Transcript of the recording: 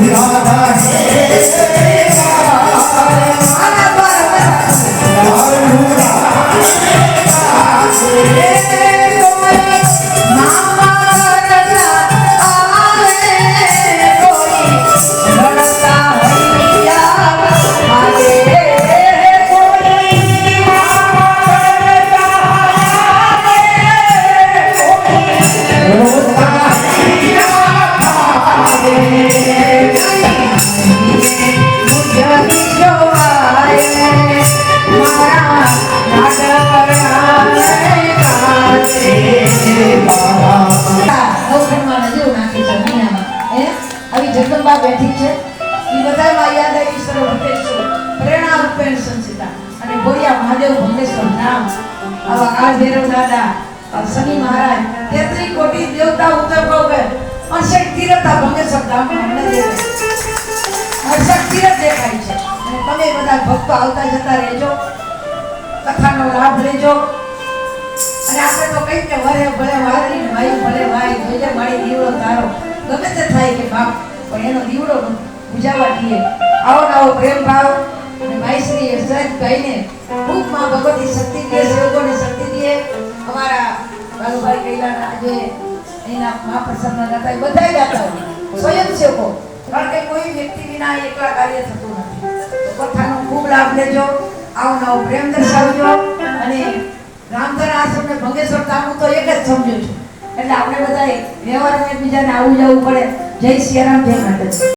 దేవా સભા બેઠી છે. એ બધામાં યાદ આવી ભક્તેશ્વર પ્રેરણા રૂપેણ સંસિતા અને બોરિયા મહાદેવ ભંગેશ્વર નામ. આવા કાળ ભૈરવ દાદા શનિ મહારાજ, તેત્રી કોટી દેવતા ઉત્તર ભાવે અણસઠ તીરતા ભંગેશ્વર ધામમાં અમને દેખાય તીરથ દેખાય છે. અને તમે બધા ભક્તો આવતા જતા રહેજો. કથાનો લાભ લેજો. અને આપણે તો કઈ કે વરે ભલે વારી ભાઈ ભલે ભાઈ જોજે મારી દીવડો તારો. ગમે તે થાય કે બાપ પણ એનો દીવડો બુજાવા દઈએ આવો આવો પ્રેમ ભાવ અને ભાઈ શ્રી યશરાજભાઈને ખૂબમાં ભગવતી શક્તિ દે સેવકોને શક્તિ દે. અમારા બાલુભાઈ કૈલાના આજે એના મહાપ્રસંગના દાતા બધા બધાય દાતા સ્વયંસેવકો કારણ કે કોઈ વ્યક્તિ વિના એકલા કાર્ય થતું નથી. કથાનો ખૂબ લાભ લેજો. આવો નવો પ્રેમ દર્શાવજો. અને રામધન આશ્રમ ને ભંગેશ્વર ધામનું તો એક જ સમજો છું. એટલે આપણે બધાએ વ્યવહારમાં એકબીજાને આવું જવું પડે. જય સિયારામ જય માતાજી.